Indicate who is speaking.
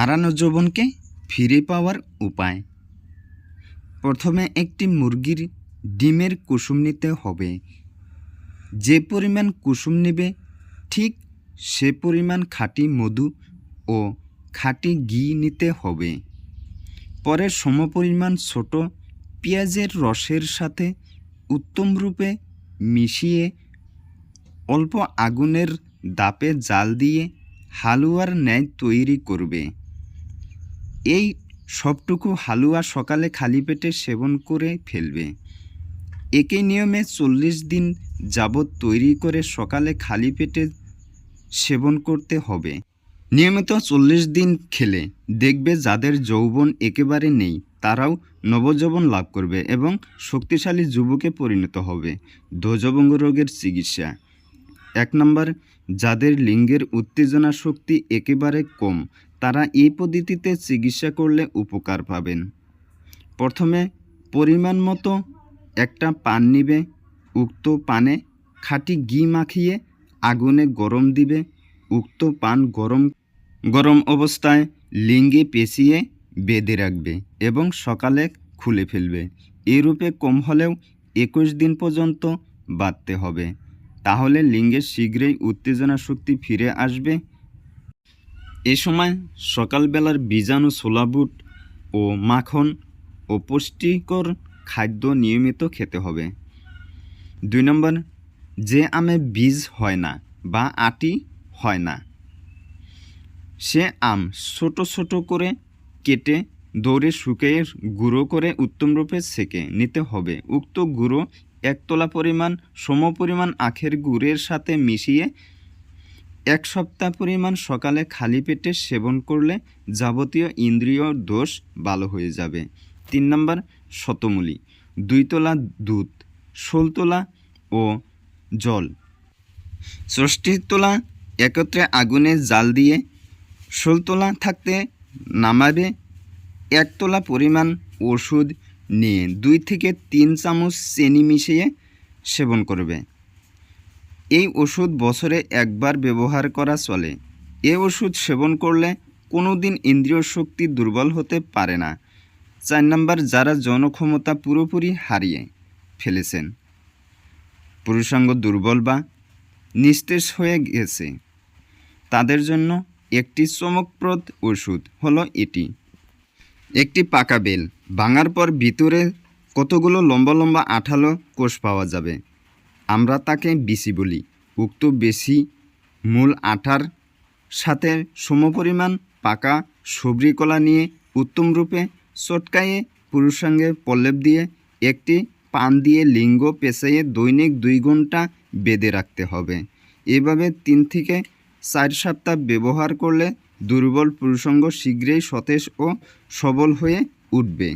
Speaker 1: হারানো যৌবনকে ফিরে পাওয়ার উপায়। প্রথমে একটি মুরগির ডিমের কুসুম নিতে হবে। যে পরিমাণ কুসুম নেবে, ঠিক সে পরিমাণ খাঁটি মধু ও খাঁটি ঘি নিতে হবে। পরে সমপরিমাণ ছোট পেঁয়াজের রসের সাথে উত্তম রূপে মিশিয়ে অল্প আগুনের দাপে জাল দিয়ে হালুয়ার ন্যায় তৈরি করবে। এই সবটুকু হালুয়া সকালে খালি পেটে সেবন করে ফেলবে। একই নিয়মে চল্লিশ দিন যাবৎ তৈরি করে সকালে খালি পেটে সেবন করতে হবে। নিয়মিত চল্লিশ দিন খেলে দেখবে যাদের যৌবন একেবারে নেই, তারাও নবযৌবন লাভ করবে এবং শক্তিশালী যুবকে পরিণত হবে। ধ্বজভঙ্গ রোগের চিকিৎসা। এক নম্বর, যাদের লিঙ্গের উত্তেজনা শক্তি একেবারে কম তারা এই পদ্ধতিতে চিকিৎসা করলে উপকার পাবেন। প্রথমে পরিমাণ মতো একটা পান নিবে, উক্ত পানে খাঁটি ঘি মাখিয়ে আগুনে গরম দিবে। উক্ত পান গরম গরম অবস্থায় লিঙ্গে পেঁচিয়ে বেঁধে রাখবে এবং সকালে খুলে ফেলবে। এরূপে কম হলেও একুশ দিন পর্যন্ত বাঁধতে হবে। তাহলে লিঙ্গের শীঘ্রই উত্তেজনা শক্তি ফিরে আসবে। এ সময় সকালবেলার বীজাণু ছোলাবুট ও মাখন ও পুষ্টিকর খাদ্য নিয়মিত খেতে হবে। দুই নম্বর, যে আমে বীজ হয় না বা আটি হয় না, সে আম ছোট ছোট করে কেটে, দৌড়ে শুকিয়ে গুঁড়ো করে উত্তমরূপে সেকে নিতে হবে। উক্ত গুঁড়ো একতলা পরিমাণ সম পরিমাণ আখের গুড়ের সাথে মিশিয়ে এক সপ্তাহ পরিমাণ সকালে খালি পেটে সেবন করলে যাবতীয় ইন্দ্রিয় দোষ ভালো হয়ে যাবে। তিন নম্বর, শতমূলি। দুই তোলা দুধ, ষোল তোলা ও জল। ষষ্ঠী তোলা একত্রে আগুনে জাল দিয়ে, ষোল তোলা থাকতে নামাবে, এক তোলা পরিমাণ ওষুধ নিয়ে দুই থেকে তিন চামচ চিনি মিশিয়ে সেবন করবে। এই ওষুধ বছরে একবার ব্যবহার করা চলে। এ ওষুধ সেবন করলে কোনো দিন ইন্দ্রিয় শক্তি দুর্বল হতে পারে না। চার নম্বর, যারা জনক্ষমতা পুরোপুরি হারিয়ে ফেলেছেন। পুরুষাঙ্গ দুর্বল বা নিস্তেজ হয়ে গেছে। তাদের জন্য একটি চমকপ্রদ ওষুধ হলো এটি। একটি পাকা বেল। ভাঙার পর ভিতরে কতগুলো লম্বা লম্বা আঠালো কোষ পাওয়া যাবে? আমরা তাকে বিসি বলি। উক্ত বেশি মূল আঠার সাথে সমপরিমাণ পাকা সবরি কলা নিয়ে উত্তম রূপে চটকাইয়ে পুরুষাঙ্গে পল্লেপ দিয়ে একটি পান দিয়ে লিঙ্গ পেঁচাইয়ে দৈনিক দুই ঘণ্টা বেঁধে রাখতে হবে। এভাবে তিন থেকে চার সপ্তাহ ব্যবহার করলে দুর্বল পুরুষাঙ্গ শীঘ্রই সতেজ ও সবল হয়ে উঠবে।